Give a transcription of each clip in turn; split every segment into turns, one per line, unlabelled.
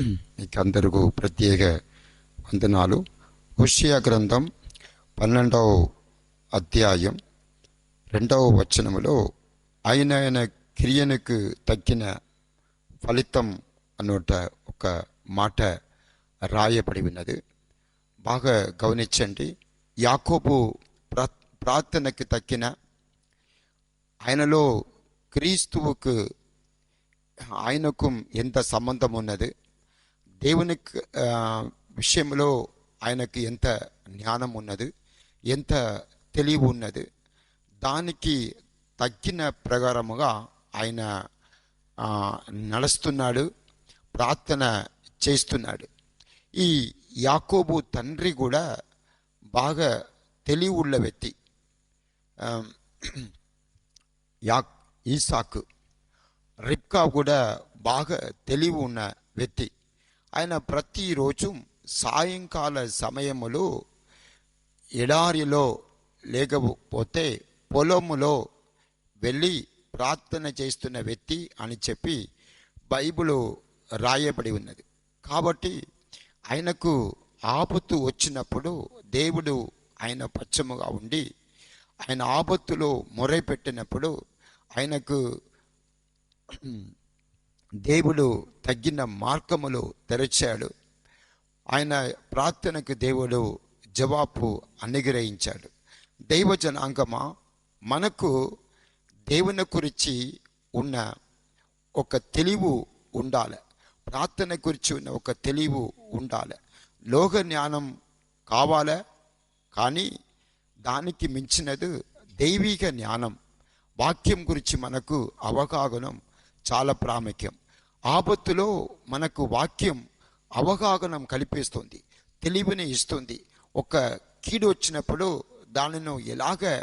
మీకందరకు ప్రత్యేక వందనాలు. హుషియా గ్రంథం పన్నెండవ అధ్యాయం రెండవ వచనములో ఆయన ఆయన క్రియలకు తగ్గిన ఫలితం అన్నట ఒక మాట రాయబడి ఉన్నది. బాగా గమనించండి. యాకోబు ప్రా ప్రార్థనకి తగ్గిన ఆయనలో క్రీస్తువుకు ఆయనకు ఎంత సంబంధం ఉన్నది? దేవుని విషయంలో ఆయనకి ఎంత జ్ఞానం ఉన్నది ఎంత తెలివి ఉన్నది దానికి తగ్గిన ప్రకారముగా ఆయన నడుస్తున్నాడు ప్రార్థన చేస్తున్నాడు. ఈ యాకోబు తండ్రి కూడా బాగా తెలివి ఉన్న వ్యక్తి. యా ఈసాకు రిబ్కా కూడా బాగా తెలివి ఉన్న వ్యక్తి. ఆయన ప్రతిరోజు సాయంకాల సమయములో ఎడారిలో లేకపోతే పొలములో వెళ్ళి ప్రార్థన చేస్తున్న వ్యక్తి అని చెప్పి బైబిల్ రాయబడి ఉన్నది. కాబట్టి ఆయనకు ఆపత్తు వచ్చినప్పుడు దేవుడు ఆయన పచ్చముగా ఉండి ఆయన ఆపత్తులో మొరపెట్టినప్పుడు ఆయనకు దేవుడు తగ్గిన మార్గములు తెరచాడు. ఆయన ప్రార్థనకు దేవుడు జవాబు అనుగ్రహించాడు. దైవ జనాంగమా మనకు దేవుని గురించి ఉన్న ఒక తెలివి ఉండాలి. ప్రార్థన గురించి ఉన్న ఒక తెలివి ఉండాలి. లోక జ్ఞానం కావాలా కానీ దానికి మించినది దైవిక జ్ఞానం. వాక్యం గురించి మనకు అవగాహనం చాలా ప్రాముఖ్యం. ఆపత్తులో మనకు వాక్యం అవగాహనం కల్పిస్తుంది తెలివిని ఇస్తుంది. ఒక కీడు వచ్చినప్పుడు దానిని ఎలాగ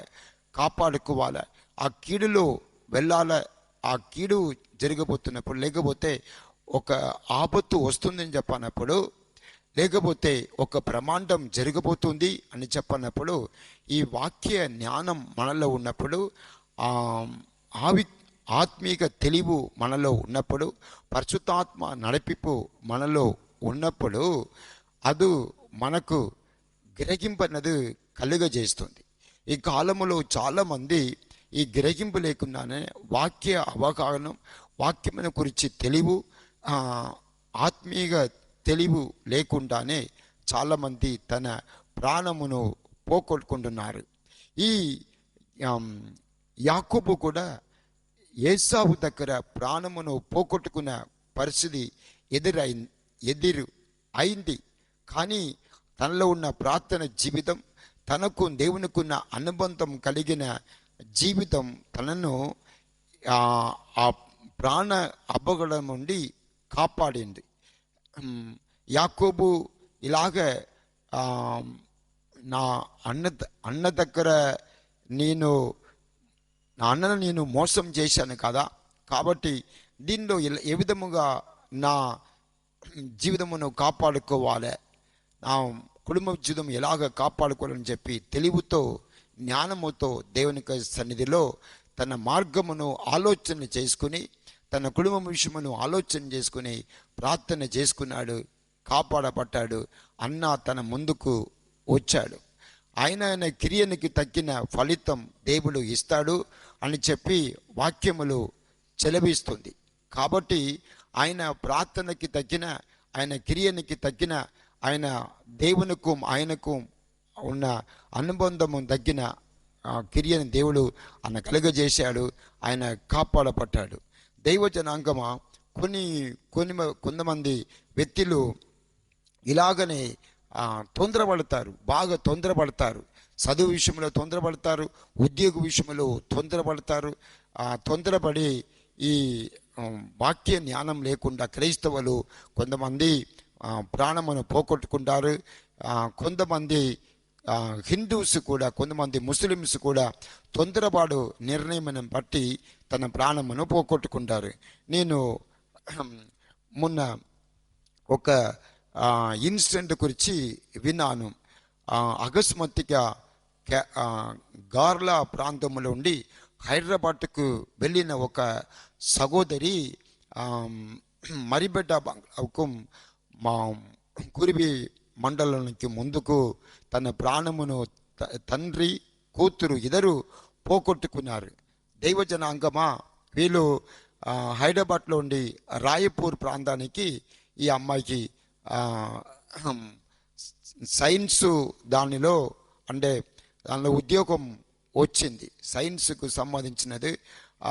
కాపాడుకోవాలా? ఆ కీడులో వెళ్ళాలా ఆ కీడు జరగబోతున్నప్పుడు లేకపోతే ఒక ఆపత్తు వస్తుందని చెప్పనప్పుడు లేకపోతే ఒక ప్రమాండం జరగబోతుంది అని చెప్పనప్పుడు ఈ వాక్య జ్ఞానం మనలో ఉన్నప్పుడు ఆవి ఆత్మీక తెలివు మనలో ఉన్నప్పుడు పరిశుద్ధాత్మ నడిపింపు మనలో ఉన్నప్పుడు అది మనకు గ్రహింపనది కలుగజేస్తుంది. ఈ కాలంలో చాలామంది ఈ గ్రహింపు లేకుండానే వాక్య అవగాహన వాక్యమును గురించి తెలివు ఆత్మీయ తెలివు లేకుండానే చాలామంది తన ప్రాణమును పోగొట్టుకుంటున్నారు. ఈ ఆమ్, యాకోబు కూడా ఏసావు దగ్గర ప్రాణమును పోగొట్టుకున్న పరిస్థితి ఎదురై ఎదురు అయింది. కానీ తనలో ఉన్న ప్రార్థన జీవితం తనకు దేవునికున్న అనుబంధం కలిగిన జీవితం తనను ఆ ప్రాణ అపగడం నుండి కాపాడింది. యాకోబు ఇలాగ నా అన్న అన్న దగ్గర నేను నా అన్నను నేను మోసం చేశాను కదా. కాబట్టి దీనిలో ఏ విధముగా నా జీవితమును కాపాడుకోవాలి? నా కుటుంబ జీవితం ఎలాగ కాపాడుకోవాలని చెప్పి తెలివితో జ్ఞానముతో దేవుని సన్నిధిలో తన మార్గమును ఆలోచన చేసుకుని తన కుటుంబం విషయమును ఆలోచన చేసుకుని ప్రార్థన చేసుకున్నాడు కాపాడబడ్డాడు అన్న తన ముందుకు వచ్చాడు. ఆయన ఆయన క్రియనికి తగ్గిన ఫలితం దేవుడు ఇస్తాడు అని చెప్పి వాక్యములు చెలవిస్తుంది. కాబట్టి ఆయన ప్రార్థనకి తగ్గిన ఆయన క్రియనికి తగ్గిన ఆయన దేవునికు ఆయనకు ఉన్న అనుబంధము తగ్గిన కిరియని క్రియని దేవుడు ఆయన కలుగజేశాడు ఆయన కాపాడబడ్డాడు. దైవ జనాంగమ కొన్ని కొన్ని కొంతమంది వ్యక్తులు ఇలాగనే తొందరపడతారు. బాగా తొందరపడతారు. చదువు విషయంలో తొందరపడతారు. ఉద్యోగ విషయంలో తొందరపడతారు. తొందరపడి ఈ వాక్య జ్ఞానం లేకుండా క్రైస్తవులు కొంతమంది ప్రాణమును పోగొట్టుకుంటారు. కొంతమంది హిందూస్ కూడా కొంతమంది ముస్లిమ్స్ కూడా తొందరపాటు నిర్ణయం బట్టి తన ప్రాణమును పోగొట్టుకుంటారు. నేను మొన్న ఒక ఇన్సిడెంట్ గురించి విన్నాను. అకస్మాత్తుగా గార్లా ప్రాంతంలో ఉండి హైదరాబాద్కు వెళ్ళిన ఒక సహోదరి మరిబెడ్డ బంగ్లాకు మా కురివి మండలానికి ముందుకు తన ప్రాణమును త- తండ్రి కూతురు ఇద్దరు పోగొట్టుకున్నారు. దైవజనాంగమా వీళ్ళు హైదరాబాద్లో ఉండి రాయపూర్ ప్రాంతానికి ఈ అమ్మాయికి సైన్సు దానిలో అంటే దానిలో ఉద్యోగం వచ్చింది. సైన్స్కు సంబంధించినది.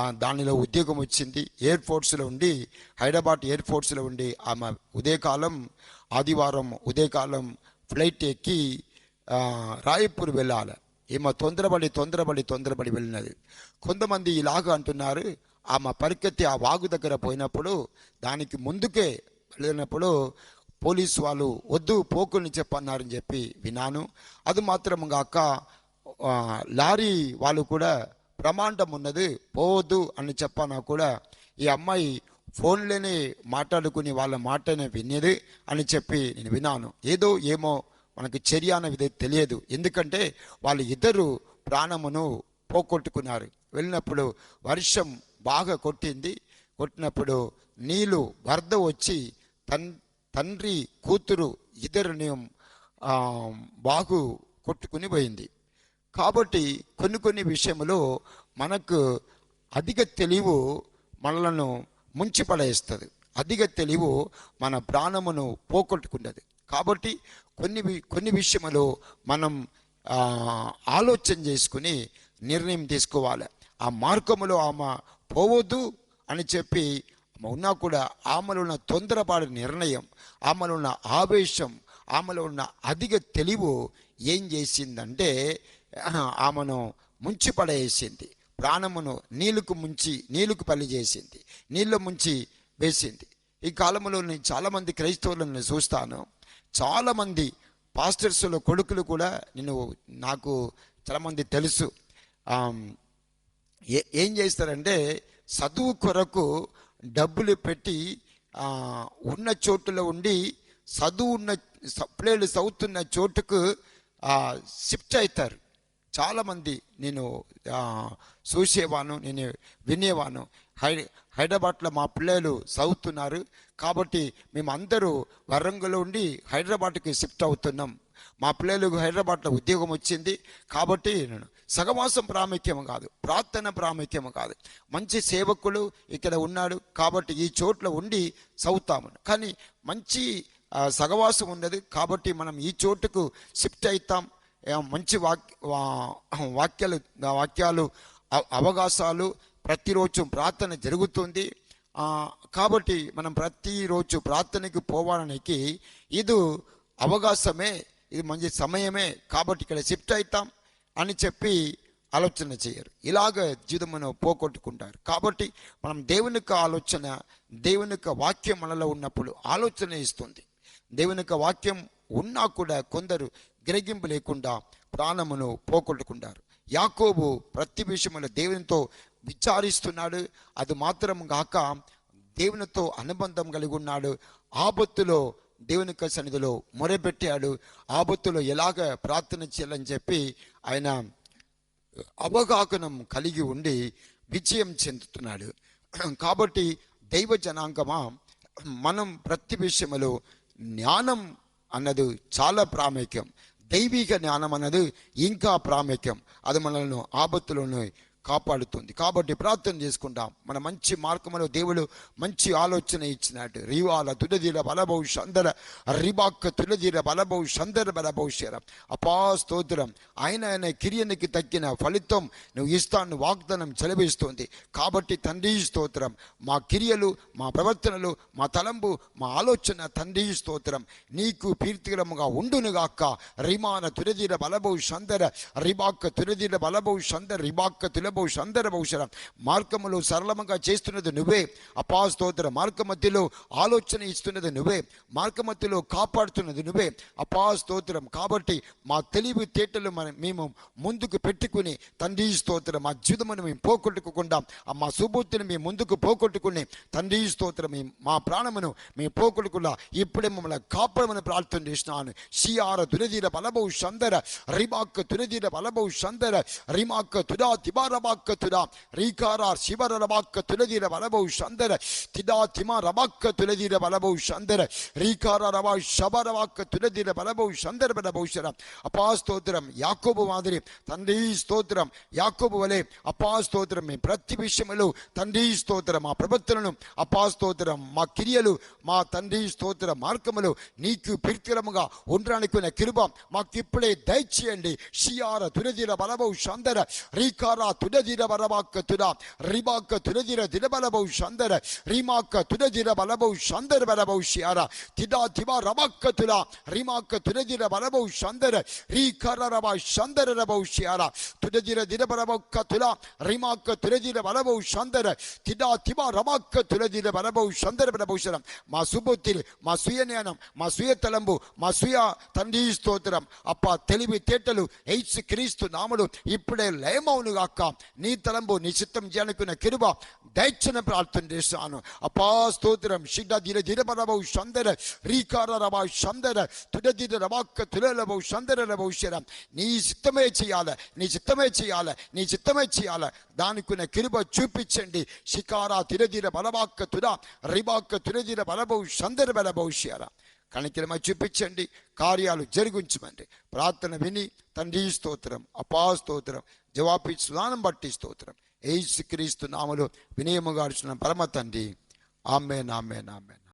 దానిలో ఉద్యోగం వచ్చింది. ఎయిర్ ఫోర్స్లో ఉండి హైదరాబాద్ ఎయిర్ ఫోర్స్లో ఉండి ఆమె ఉదయకాలం ఆదివారం ఉదయకాలం ఫ్లైట్ ఎక్కి రాయపూర్ వెళ్ళాలి. ఈమె తొందరపడి తొందరపడి తొందరపడి వెళ్ళినది. కొంతమంది ఇలాగ అంటున్నారు. ఆమె పరికెత్తి ఆ వాగు దగ్గర పోయినప్పుడు దానికి ముందుకే వెళ్ళినప్పుడు పోలీసు వాళ్ళు వద్దు పోకుల్ని చెప్పన్నారని చెప్పి విన్నాను. అది మాత్రం కాక లారీ వాళ్ళు కూడా ప్రమాండం ఉన్నది పోవద్దు అని చెప్పానా కూడా ఈ అమ్మాయి ఫోన్లోనే మాట్లాడుకుని వాళ్ళ మాటనే వినేది అని చెప్పి నేను విన్నాను. ఏదో ఏమో మనకు చర్య అనేది తెలియదు. ఎందుకంటే వాళ్ళు ఇద్దరు ప్రాణమును పోగొట్టుకున్నారు. వెళ్ళినప్పుడు వర్షం బాగా కొట్టింది. కొట్టినప్పుడు నీళ్ళు వరద వచ్చి తన్ తండ్రి కూతురు ఇద్దరిని బాగు కొట్టుకుని పోయింది. కాబట్టి కొన్ని కొన్ని విషయంలో మనకు అధిక తెలివు మనలను ముంచిపడేస్తుంది అధిక తెలివు మన ప్రాణమును పోగొట్టుకున్నది. కాబట్టి కొన్ని వి- కొన్ని విషయంలో మనం ఆలోచన చేసుకుని నిర్ణయం తీసుకోవాలి. ఆ మార్గములో ఆమె పోవద్దు అని చెప్పి ఉన్నా కూడా ఆమెలో ఉన్న తొందరపాటు నిర్ణయం ఆమెలో ఉన్న ఆవేశం ఆమెలో ఉన్న అధిక తెలివు ఏం చేసిందంటే ఆమెను ముంచి పడేసింది ప్రాణమును నీళ్ళకు ముంచి నీళ్ళకు పల్లి చేసింది నీళ్ళు ముంచి వేసింది. ఈ కాలంలో నేను చాలామంది క్రైస్తవులను నేను చూస్తాను. చాలామంది పాస్టర్స్లో కొడుకులు కూడా నేను నాకు చాలామంది తెలుసు. ఏ ఏం చేస్తారంటే చదువు కొరకు డబ్బులు పెట్టి ఉన్న చోటులో ఉండి చదువు ఉన్న స- పిల్లలు చదువుతున్న చోటుకు షిఫ్ట్ అవుతారు. చాలామంది నేను చూసేవాను నేను వినేవాను. హై హైదరాబాద్లో మా పిల్లలు చదువుతున్నారు. కాబట్టి మేము అందరూ వరంగల్లో ఉండి హైదరాబాద్కి షిఫ్ట్ అవుతున్నాం. మా పిల్లలకు హైదరాబాద్లో ఉద్యోగం వచ్చింది. కాబట్టి నేను సగవాసం ప్రాముఖ్యం కాదు ప్రార్థన ప్రాముఖ్యం కాదు. మంచి సేవకులు ఇక్కడ ఉన్నాడు కాబట్టి ఈ చోట్ల ఉండి చదువుతాము. కానీ మంచి సగవాసం ఉన్నది కాబట్టి మనం ఈ చోటుకు షిఫ్ట్ అవుతాం. మంచి వాక్ వాక్యాలు వాక్యాలు అవకాశాలు ప్రతిరోజు ప్రార్థన జరుగుతుంది. కాబట్టి మనం ప్రతిరోజు ప్రార్థనకి పోవడానికి ఇది అవకాశమే ఇది మంచి సమయమే కాబట్టి ఇక్కడ షిఫ్ట్ అవుతాం. అని చెప్పి ఆలోచన చేయరు. ఇలాగ జీవితమును పోగొట్టుకుంటారు. కాబట్టి మనం దేవుని యొక్క ఆలోచన దేవుని యొక్క వాక్యం మనలో ఉన్నప్పుడు ఆలోచన ఇస్తుంది. దేవుని యొక్క వాక్యం ఉన్నా కూడా కొందరు గ్రహింపు లేకుండా ప్రాణమును పోగొట్టుకుంటారు. యాకోబు ప్రతి విషయంలో దేవునితో విచారిస్తున్నాడు. అది మాత్రం కాక దేవునితో అనుబంధం కలిగి ఉన్నాడు. ఆపత్తులో దేవుని యొక్క సన్నిధిలో మొరపెట్టాడు. ఆపత్తులో ఎలాగ ప్రార్థన చేయాలని చెప్పి ఆయన అవగాహనం కలిగి ఉండి విజయం చెందుతున్నాడు. కాబట్టి దైవ జనాంగమా మనం ప్రతి విషయంలో జ్ఞానం అన్నది చాలా ప్రాముఖ్యం. దైవిక జ్ఞానం అన్నది ఇంకా ప్రాముఖ్యం. అది మనల్ని ఆపత్తులను కాపాడుతుంది. కాబట్టి ప్రార్థన చేసుకుంటాం. మన మంచి మార్గంలో దేవుడు మంచి ఆలోచన ఇచ్చినట్టు రివాల తులదీల బలభౌ సందర రిబాక్క తులదీల బలభౌ సందర బలభౌషర అపా స్తోత్రం. ఆయన ఆయన కిరియనికి తగ్గిన ఫలితం నువ్వు ఇస్తాను వాగ్దానం చెలవిస్తుంది కాబట్టి తండ్రి స్తోత్రం. మా కిరియలు మా ప్రవర్తనలు మా తలంపు మా ఆలోచన తండ్రి స్తోత్రం. నీకు కీర్తికరముగా ఉండునుగాక రిమాన తులదీర బలభౌ సందర రిబాక్క తులదీర బలభౌ సందర రిబాక్క బహుశ సందర బహుశ మార్గములు సరళముగా చేస్తున్నది నువ్వే. అపాస్తోత్ర మార్గ మధ్యలో ఆలోచన ఇస్తున్నది నువ్వే. మార్గ మధ్యలో కాపాడుతున్నది నువ్వే. అపాస్తోత్రం కాబట్టి మా తెలివి తేటలు మనం మేము ముందుకు పెట్టుకుని తండ్రి స్తోత్రం మా జీవితమును మేము పోగొట్టుకోకుండా ఆ మా సుబుద్ధిని మేము ముందుకు పోగొట్టుకుని తండ్రి స్తోత్రం మా ప్రాణమును మేము పోగొట్టుకున్నా ఇప్పుడే మమ్మల్ని కాపాడమని ప్రార్థన చేసినాను. సిఆర్ తురదీర బలభౌ సందర రిమాక్క తురదీర బలభౌ సందర రిమాక్క తిబారబ తిబార రబాక్క తుడా రీకారా శివర రబాక్క తులదిర బలబౌ శందర తిదా తిమ రబాక్క తులదిర బలబౌ శందర రీకార రబా శబరవాక్క తులదిర బలబౌ శందర బలబౌ శర అపా స్తోత్రం యాకోబు మాదిరి తండ్రి స్తోత్రం యాకోబు వలె అపా స్తోత్రం మీ ప్రతి విషయములు తండ్రి స్తోత్రం మా ప్రవర్తనను అపా స్తోత్రం మా క్రియలు మా తండ్రి స్తోత్ర మార్గములు నీకు ప్రీతికరముగా ఉండడానికి ఉన్న కృప మాకు ఇప్పుడే దయచేయండి షియార తురదిర బలబౌ శందర రీకార తుడదిర బలబాక్క తుడ రిబాక్క తుడదిర దిరబలబౌ శందర రీమాక్క తుడదిర బలబౌ శందర బలబౌ షియార తిదా తిబా రబాక్క తుడ రీమాక్క తుడదిర బలబౌ శందర రీకర రబా శందర రబౌ షియార తుడదిర దిరబలబౌక్క తుల రీమాక్క తుడదిర బలబౌ శందర తిదా తిబా రబాక్క తుడదిర బలబౌ శందర బలబౌ శరం మా సుబుద్ధి మా స్వీయ జ్ఞానం మా స్వీయ తలంబు మా స్వీయ తండ్రి స్తోత్రం అప్ప తెలివి తేటలు ఎయిడ్స్ క్రీస్తు నాములు ఇప్పుడే లయమౌను గాక నీ తలంబు నీ చిత్తం చేయనుకున్న కిరుబ దయచిన ప్రార్థన చేస్తాను అపా స్తోత్రం. షిడ్డ ధీర దిరబరబౌ సందర రీకార రబా సందర తుడ ధీర రబాక్క తులలబౌ సందర రబౌ శరం. నీ చిత్తమే చేయాల నీ చిత్తమే చేయాల నీ చిత్తమే చేయాల. దానికున్న కిరుబ చూపించండి. షికారా తిరదిర బలబాక్క తుడ రిబాక్క తురదిర బలబౌ సందర బలబౌ శరా. కణికిరమ చూపించండి. కార్యాలు జరిగించమండి. ప్రార్థన విని తండ్రి స్తోత్రం. అపా స్తోత్రం. జవాబిచ్చు స్నానం బట్టి స్తోత్రం. ఏసు క్రీస్తు నామలు వినయముగా అర్చిన పరమ తండ్రి. ఆమె నామే నామే